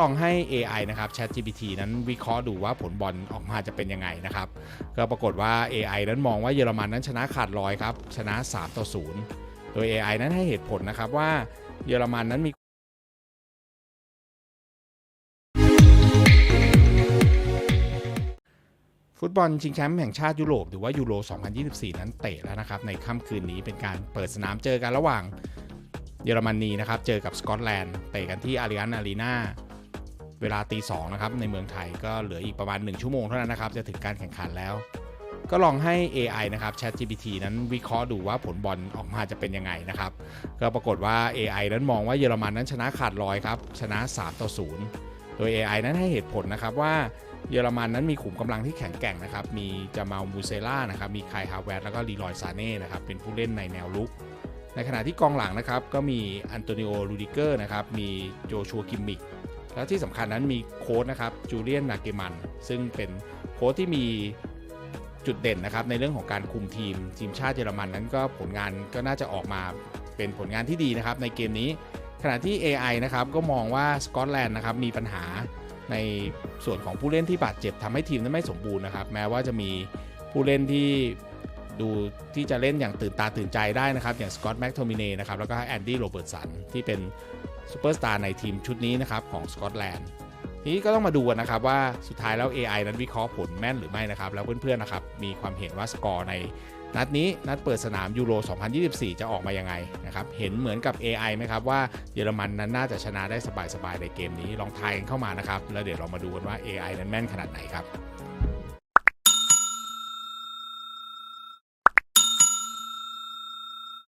ลองให้ AI นะครับ ChatGPT นั้นวิเคราะห์ดูว่าผลบอลออกมาจะเป็นยังไงนะครับ ก็ปรากฏว่า AI นั้นมองว่าเยอรมันนั้นชนะขาดลอยครับ ชนะ 3 ต่อ 0 โดย AI นั้นให้เหตุผลนะครับว่าเยอรมันนั้นมีฟุตบอลชิงแชมป์แห่งชาติยุโรปหรือว่ายูโร 2024 นั้นเตะแล้วนะครับ ในค่ำคืนนี้เป็นการเปิดสนามเจอกันระหว่างเยอรมนีนะครับ เจอกับสกอตแลนด์เตะกันที่อาริอันอารีนา เวลาตีสองนะครับในเมืองไทยก็เหลืออีกประมาณ 1 ชั่วโมงเท่านั้นนะครับ จะถึงการแข่งขันแล้ว ก็ลองให้ AI นะครับ ChatGPT นั้นวิเคราะห์ดูว่าผลบอลออกมาจะเป็นยังไงนะครับ ก็ปรากฏว่า AI นั้นมองว่าเยอรมันนั้นชนะขาดลอยครับ ชนะ 3 ต่อ 0 โดย AI นั้นให้เหตุผลนะครับว่าเยอรมันนั้นมีขุมกำลังที่แข็งแกร่งนะครับ มีจามาลมูเซล่านะครับ มีไคายฮาวเวร์แล้วก็ลีลอยซาเน่นะครับ เป็นผู้เล่นในแนวลุก ในขณะที่กองหลังนะครับ ก็มีอันโตนิโอ ลูดิเกอร์นะครับ มีโจชัวกิมมิก แล้วที่สำคัญนั้นมีโค้ชนะครับจูเลียนนาเกมันซึ่งเป็นโค้ชที่มีจุดเด่นนะครับในเรื่องของการคุมทีม ทีมชาติเยอรมันนั้นก็ผลงานก็น่าจะออกมาเป็นผลงานที่ดีนะครับในเกมนี้ ขณะที่ AI นะครับก็มองว่าสกอตแลนด์นะครับมีปัญหาในส่วนของผู้เล่นที่บาดเจ็บทำให้ทีมนั้นไม่สมบูรณ์นะครับ แม้ว่าจะมีผู้เล่นที่ดูที่จะเล่นอย่างตื่นตาตื่นใจได้นะครับ อย่างสกอตแม็กโทมิเน่นะครับแล้วก็แอนดี้โรเบิร์ตสันที่เป็น ซูเปอร์สตาร์ในทีมชุดนี้นะครับของสกอตแลนด์ทีนี้ก็ต้องมาดูกันนะครับว่าสุดท้ายแล้ว AI นั้นวิเคราะห์ผลแม่นหรือไม่นะครับ แล้วเพื่อนๆนะครับมีความเห็นว่าสกอร์ในนัดนี้นัดเปิดสนามยูโร 2024 จะออกมายังไงนะครับเห็นเหมือนกับ AI ไหมครับว่าเยอรมันนั้นน่าจะชนะได้สบายๆในเกมนี้ลองทายกันเข้ามานะครับแล้วเดี๋ยวเรามาดูกันว่า AI นั้นแม่นขนาดไหนครับ